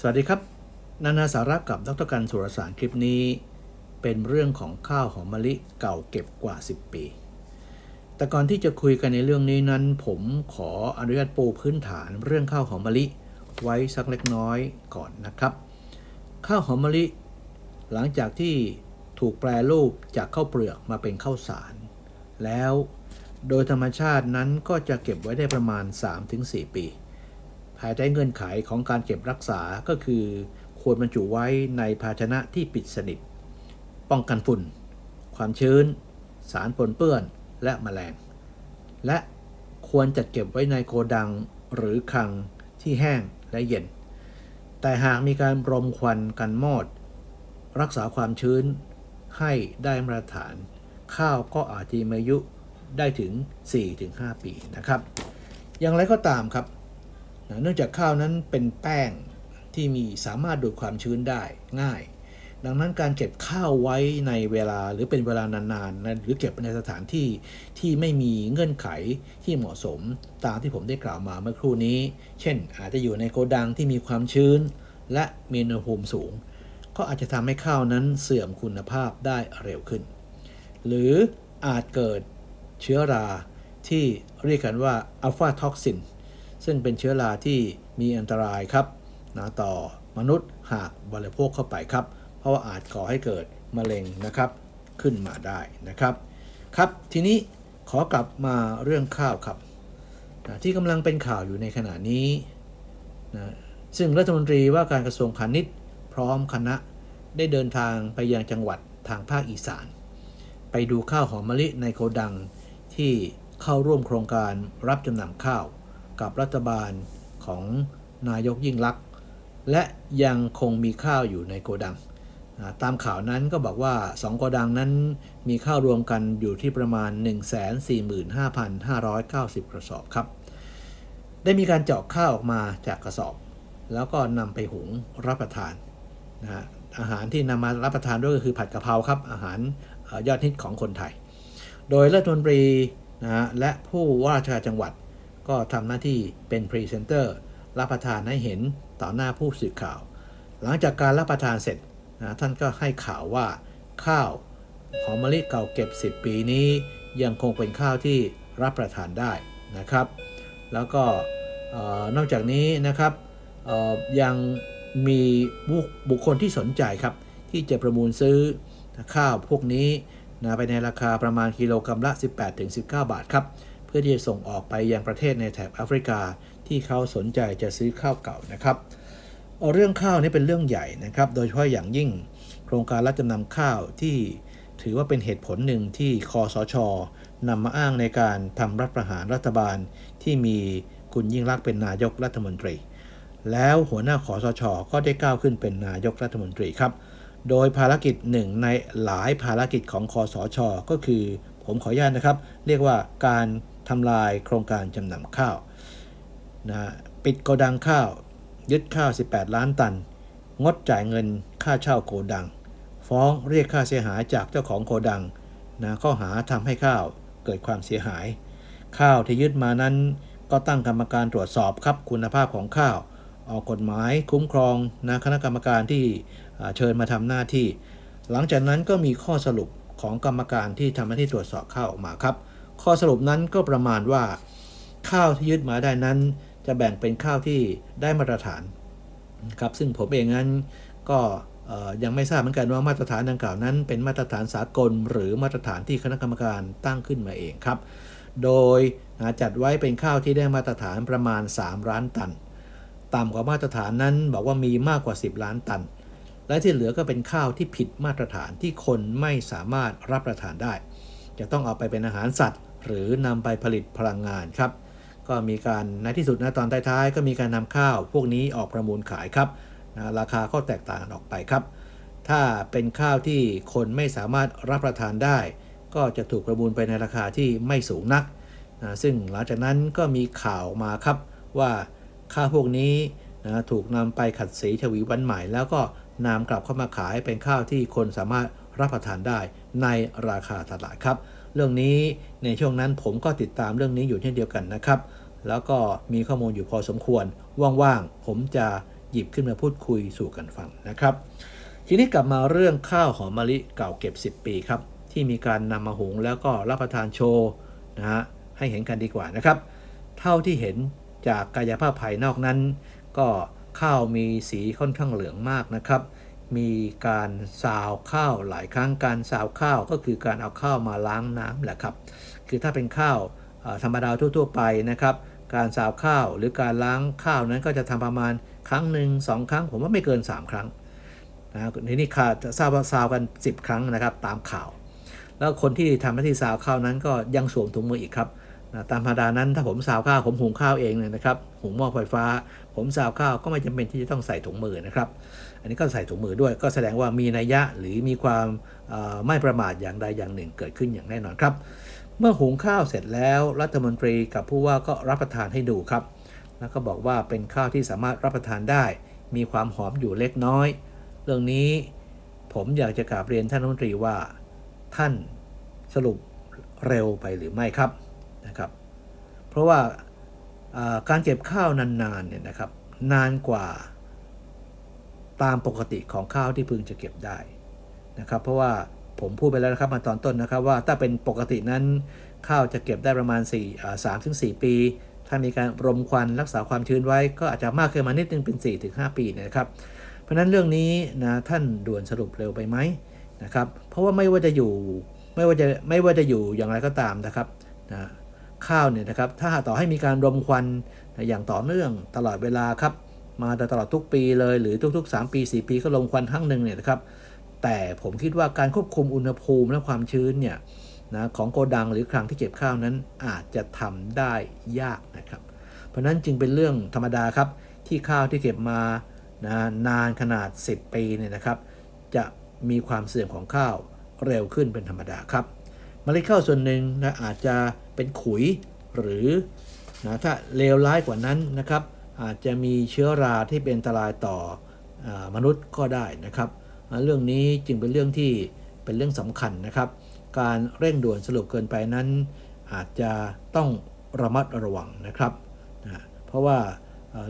สวัสดีครับ นานาสาระกับดรกันสุรสารคลิปนี้ เป็นเรื่องของข้าวหอมมะลิเก่าเก็บกว่า 10 ปี แต่ก่อนที่จะคุยกันในเรื่องนี้นั้น ผมขออนุญาตปูพื้นฐานเรื่องข้าวหอมมะลิไว้สักเล็กน้อยก่อนนะครับ ข้าวหอมมะลิ หลังจากที่ถูกแปรรูปจากข้าวเปลือกมาเป็นข้าวสาร แล้วโดยธรรมชาตินั้นก็จะเก็บไว้ได้ประมาณ 3-4 ปี ภายใต้เงื่อนไขของการเก็บรักษาก็คือ ควรบรรจุไว้ในภาชนะที่ปิดสนิท ป้องกันฝุ่น ความชื้น สารปนเปื้อนและแมลง และควรจัดเก็บไว้ในโกดังหรือคลังที่แห้งและเย็น แต่หากมีการรมควันกันมอด รักษาความชื้นให้ได้มาตรฐาน ข้าวก็อาจจะมีอายุได้ถึง 4-5 ปีนะครับ อย่างไรก็ตามครับ เนื่องจากข้าวนั้นเป็นแป้งที่มีสามารถดูดความชื้นได้ง่าย ดังนั้นการเก็บข้าวไว้ในเวลาหรือเป็นเวลานานๆนะหรือเก็บในสถานที่ที่ไม่มีเงื่อนไขที่เหมาะสมตามที่ผมได้กล่าวมาเมื่อครู่นี้ เช่น อาจจะอยู่ในโกดังที่มีความชื้น และมีอุณหภูมิสูง ก็อาจจะทำให้ข้าวนั้นเสื่อมคุณภาพได้เร็วขึ้น หรืออาจเกิดเชื้อราที่เรียกกันว่าอัลฟาท็อกซิน ซึ่งเป็นเชื้อราที่มีอันตรายครับนะต่อมนุษย์หากบริโภคเข้าไปครับ เพราะว่าอาจก่อให้เกิดมะเร็งนะครับขึ้นมาได้นะครับ ครับทีนี้ขอกลับมาเรื่องข้าวครับนะที่กำลังเป็นข่าวอยู่ในขณะนี้นะซึ่งรัฐมนตรีว่าการกระทรวงพาณิชย์ พร้อมคณะได้เดินทางไปยังจังหวัดทางภาคอีสาน ไปดูข้าวหอมมะลิในโกดังที่เข้าร่วมโครงการรับจำนำข้าว กับรัฐบาลของนายกยิ่งลักษณ์และยังคงมีข้าวอยู่ในโกดัง ตามข่าวนั้นก็บอกว่า 2 โกดังนั้นมีข้าวรวมกันอยู่ที่ประมาณ 145,590 กระสอบครับ ได้มีการเจาะข้าวออกมาจากกระสอบ แล้วก็นำไปหุงรับประทานนะฮะอาหารที่นำมารับประทานด้วยก็คือผัดกะเพราครับ อาหารยอดฮิตของคนไทย โดยรัฐมนตรีนะฮะและผู้ว่าราชการจังหวัด ก็ทำหน้าที่เป็นพรีเซนเตอร์รับประทานให้เห็นต่อหน้าผู้สื่อข่าว หลังจากการรับประทานเสร็จนะท่านก็ให้ข่าวว่าข้าวหอมมะลิเก่าเก็บ 10 ปีนี้ยังคงเป็นข้าวที่รับประทานได้นะครับ แล้วก็นอกจากนี้นะครับยังมีบุคบุคคลที่สนใจครับ ที่จะประมูลซื้อข้าวพวกนี้นะไปในราคาประมาณกิโลกรัมละ 18-19 บาทครับ เพื่อที่จะส่งออกไปยังประเทศในแถบแอฟริกาที่เขาสนใจจะซื้อข้าวเก่านะครับเเรื่องข้าวนี่เป็นเรื่องใหญ่นะครับ โดยเฉพาะอย่างยิ่ง โครงการรับจำนำข้าวที่ถือว่าเป็นเหตุผลหนึ่งที่คอสชนำมาอ้างในการทำรัฐประหารรัฐบาลที่มีคุณยิ่งรักเป็นนายกรัฐมนตรี แล้วหัวหน้าคอสชก็ได้ก้าวขึ้นเป็นนายกรัฐมนตรีครับ โดยภารกิจหนึ่งในหลายภารกิจของคอสชก็คือ ผมขออนุญาตนะครับ เรียกว่าการ ทำลายโครงการจำนำข้าวนะปิดโกดังข้าว ยึดข้าว 18 ล้านตัน งดจ่ายเงินค่าเช่าโกดัง ฟ้องเรียกค่าเสียหายจากเจ้าของโกดังนะข้อหาทำให้ข้าวเกิดความเสียหาย ข้าวที่ยึดมานั้นก็ตั้งกรรมการตรวจสอบครับคุณภาพของข้าว ออกกฎหมายคุ้มครองนะคณะกรรมการที่เชิญมาทำหน้าที่ หลังจากนั้นก็มีข้อสรุปของกรรมการที่ทำหน้าที่ตรวจสอบข้าวออกมาครับ ข้อสรุปนั้นก็ประมาณว่า ข้าวที่ยึดมาได้นั้น จะแบ่งเป็นข้าวที่ได้มาตรฐานครับซึ่งผมเองนั้นก็ยังไม่ทราบเหมือนกันว่ามาตรฐานดังกล่าวนั้น เป็นมาตรฐานสากล หรือมาตรฐานที่คณะกรรมการตั้งขึ้นมาเองครับ โดยจัดไว้เป็นข้าวที่ได้มาตรฐานประมาณ 3 ล้านตัน ต่ำกว่ามาตรฐานนั้นบอกว่ามีมากกว่า 10 ล้านตัน และที่เหลือก็เป็นข้าวที่ผิดมาตรฐานที่คนไม่สามารถรับประทานได้ จะต้องเอาไปเป็นอาหารสัตว์ หรือนำไปผลิตพลังงานครับ ก็มีการในที่สุดนะตอนท้ายๆ ก็มีการนำข้าวพวกนี้ออกประมูลขายครับนะราคาก็แตกต่างกันออกไปครับ ถ้าเป็นข้าวที่คนไม่สามารถรับประทานได้ ก็จะถูกประมูลไปในราคาที่ไม่สูงนักนะซึ่งหลังจากนั้นก็มีข่าวมาครับว่าข้าวพวกนี้นะถูกนำไปขัดสีฉวีวันใหม่ แล้วก็นำกลับเข้ามาขายเป็นข้าวที่คนสามารถรับประทานได้ในราคาตลาดครับ เรื่องนี้ในช่วงนั้นผมก็ติดตามเรื่องนี้อยู่เช่นเดียวกันนะครับ แล้วก็มีข้อมูลอยู่พอสมควร ว่างๆ ผมจะหยิบขึ้นมาพูดคุยสู่กันฟังนะครับ ทีนี้กลับมาเรื่องข้าวหอมมะลิเก่าเก็บ 10 ปีครับ ที่มีการนำมาหุงแล้วก็รับประทานโชว์นะฮะให้เห็นกันดีกว่านะครับ เท่าที่เห็นจากกายภาพภายนอกนั้น ก็ข้าวมีสีค่อนข้างเหลืองมากนะครับ มีการซาวข้าวหลายครั้งการซาวข้าวก็คือการเอาข้าวมาล้างน้ำแหละครับ คือถ้าเป็นข้าวธรรมดาทั่ว ๆ ไปนะครับ การซาวข้าวหรือการล้างข้าวนั้นก็จะทำประมาณครั้งหนึ่งสองครั้ง ผมว่าไม่เกิน 3 ครั้งนะในนี่ค่ะจะทราวซาวกัน 10 ครั้งนะครับตามข่าว แล้วคนที่ทำหน้าที่ซาวข้าวนั้นก็ยังสวมถุงมืออีกครับ ตามธรรมดานั้นถ้าผมซาวข้าวผมหุงข้าวเองเนี่ยนะครับหุงหม้อไฟฟ้า ผมซาวข้าวก็ไม่จำเป็นที่จะต้องใส่ถุงมือนะครับ อันนี้ก็ใส่ถุงมือด้วย ก็แสดงว่ามีนัยยะหรือมีความไม่ประมาทอย่างใดอย่างหนึ่งเกิดขึ้นอย่างแน่นอนครับ เมื่อหุงข้าวเสร็จแล้วรัฐมนตรีกับผู้ว่าก็รับประทานให้ดูครับ แล้วก็บอกว่าเป็นข้าวที่สามารถรับประทานได้ มีความหอมอยู่เล็กน้อย เรื่องนี้ผมอยากจะกราบเรียนท่านรัฐมนตรีว่า ท่านสรุปเร็วไปหรือไม่ครับ นะครับ เพราะว่าการเก็บข้าวนานๆเนี่ยนะครับ นานกว่าตามปกติของข้าวที่พึงจะเก็บได้นะครับ เพราะว่าผมพูดไปแล้วนะครับมาตอนต้นนะครับว่าถ้าเป็นปกตินั้นข้าวจะเก็บได้ประมาณ4อ่า3ถึง4ปี ถ้ามีการรมควันรักษาความชื้นไว้ก็อาจจะมากขึ้นมานิดนึงเป็น4ถึง5ปีนะครับ เพราะฉะนั้นเรื่องนี้นะท่านด่วนสรุปเร็วไปไหมนะครับ เพราะว่าไม่ว่าจะอยู่ไม่ว่าจะไม่ว่าจะอยู่อย่างไรก็ตามนะครับนะ ข้าวเนี่ยนะครับถ้าต่อให้มีการรมควันอย่างต่อเนื่องตลอดเวลาครับมาตลอดทุกปีเลย หรือทุก ๆ 3 ปี 4 ปีก็ลงควันครั้งหนึ่งเนี่ยนะครับแต่ผมคิดว่าการควบคุมอุณหภูมิและความชื้นเนี่ยนะของโกดังหรือคลังที่เก็บข้าวนั้นอาจจะทำได้ยากนะครับ เพราะฉะนั้นจึงเป็นเรื่องธรรมดาครับที่ข้าวที่เก็บมานะนานขนาด 10 ปีเนี่ยนะครับ จะมีความเสื่อมของข้าวเร็วขึ้นเป็นธรรมดาครับ เมล็ดข้าวส่วนหนึ่งนะอาจจะเป็นขุยหรือนะถ้าเลวร้ายกว่านั้นนะครับ อาจจะมีเชื้อราที่เป็นอันตรายต่ออมนุษย์ก็ได้นะครับ เรื่องนี้จึงเป็นเรื่องที่เป็นเรื่องสำคัญนะครับ การเร่งด่วนสรุปเกินไปนั้น อาจจะต้องระมัดระวังนะครับนะเพราะว่า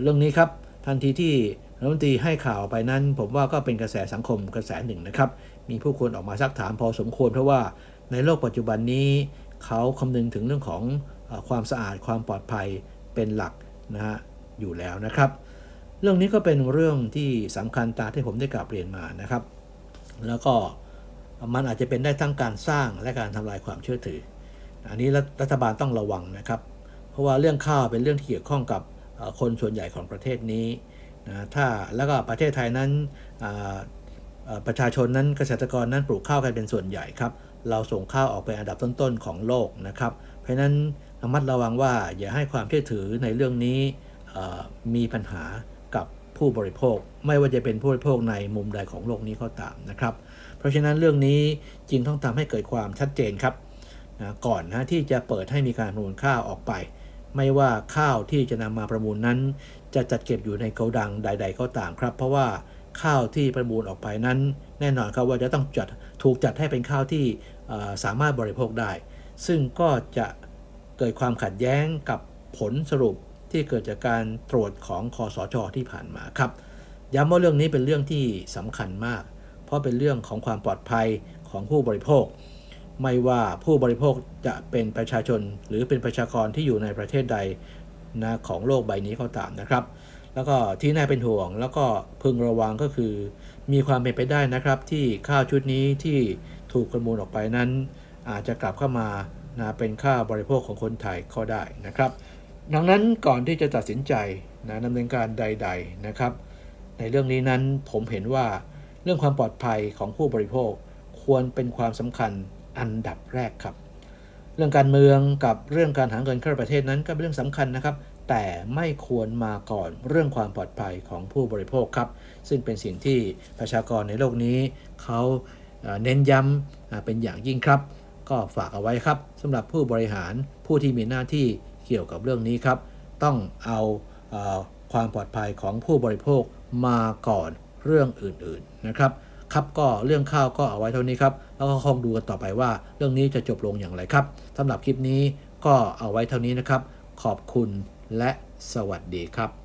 เรื่องนี้ครับทันทีที่รัฐมนตรีให้ข่าวไปนั้น ผมว่าก็เป็นกระแสสังคมกระแสหนึ่งนะครับ มีผู้คนออกมาซักถามพอสมควรเพราะว่า ในโลกปัจจุบันนี้เขาคำนึงถึงเรื่องของอความสะอาดความปลอดภัยเป็นหลักนะฮะอยู่แล้วนะครับ เรื่องนี้ก็เป็นเรื่องที่สำคัญตาที่ผมได้กราบเรียนมานะครับ แล้วก็มันอาจจะเป็นได้ทั้งการสร้างและการทำลายความเชื่อถือ อันนี้รัฐบาลต้องระวังนะครับ เพราะว่าเรื่องข้าวเป็นเรื่องที่เกี่ยวข้องกับคนส่วนใหญ่ของประเทศนี้นะถ้าแล้วก็ประเทศไทยนั้นประชาชนนั้นเกษตรกรนั้นปลูกข้าวกันเป็นส่วนใหญ่ครับ เราส่งข้าวออกเป็นอันดับต้นๆของโลกนะครับ เพราะนั้นระมัดระวังว่าอย่าให้ความเชื่อถือในเรื่องนี้มีปัญหากับผู้บริโภค ไม่ว่าจะเป็นผู้บริโภคในมุมใดของโลกนี้ก็ตามนะครับ เพราะฉะนั้นเรื่องนี้จึงต้องทำให้เกิดความชัดเจนครับนะก่อนนะที่จะเปิดให้มีการประมูลข้าวออกไป ไม่ว่าข้าวที่จะนำมาประมูลนั้น จะจัดเก็บอยู่ในโกดังใด ๆ ก็ตามครับ เพราะว่า ข้าวที่ประมูลออกไปนั้น แน่นอนครับว่าจะต้องจัดถูกจัดให้เป็นข้าวที่สามารถบริโภคได้ ซึ่งก็จะเกิดความขัดแย้งกับผลสรุปที่เกิดจากการตรวจของคอสชที่ผ่านมาครับ ย้ำว่าเรื่องนี้เป็นเรื่องที่สำคัญมาก เพราะเป็นเรื่องของความปลอดภัยของผู้บริโภค ไม่ว่าผู้บริโภคจะเป็นประชาชนหรือเป็นประชากรที่อยู่ในประเทศใดนะของโลกใบนี้ก็ตามนะครับ แล้วก็ที่น่าเป็นห่วง แล้วก็พึงระวังก็คือ มีความเป็นไปได้นะครับ ที่ข้าวชุดนี้ที่ถูกประมูลออกไปนั้น อาจจะกลับเข้ามานะเป็นค่าบริโภคของคนไทยก็ได้นะครับ ดังนั้นก่อนที่จะตัดสินใจนะดำเนินการใด ๆนะครับ ในเรื่องนี้นั้นผมเห็นว่าเรื่องความปลอดภัยของผู้บริโภคควรเป็นความสำคัญอันดับแรกครับ เรื่องการเมืองกับเรื่องการหาเงินเข้าประเทศนั้นก็เป็นเรื่องสำคัญนะครับ แต่ไม่ควรมาก่อนเรื่องความปลอดภัยของผู้บริโภคครับ ซึ่งเป็นสิ่งที่ประชากรในโลกนี้เขาเน้นย้ำเป็นอย่างยิ่งครับ ก็ฝากเอาไว้ครับสำหรับผู้บริหารผู้ที่มีหน้าที่เกี่ยวกับเรื่องนี้ครับ ต้องเอาเอความปลอดภัยของผู้บริโภคมาก่อนเรื่องอื่นๆนะครับครับก็เรื่องข้าวก็เอาไว้เท่านี้ครับแล้วก็คงดูกันต่อไปว่า เรื่องนี้จะจบลงอย่างไรครับสำหรับคลิปนี้ก็เอาไว้เท่านี้นะครับ ขอบคุณ และสวัสดีครับ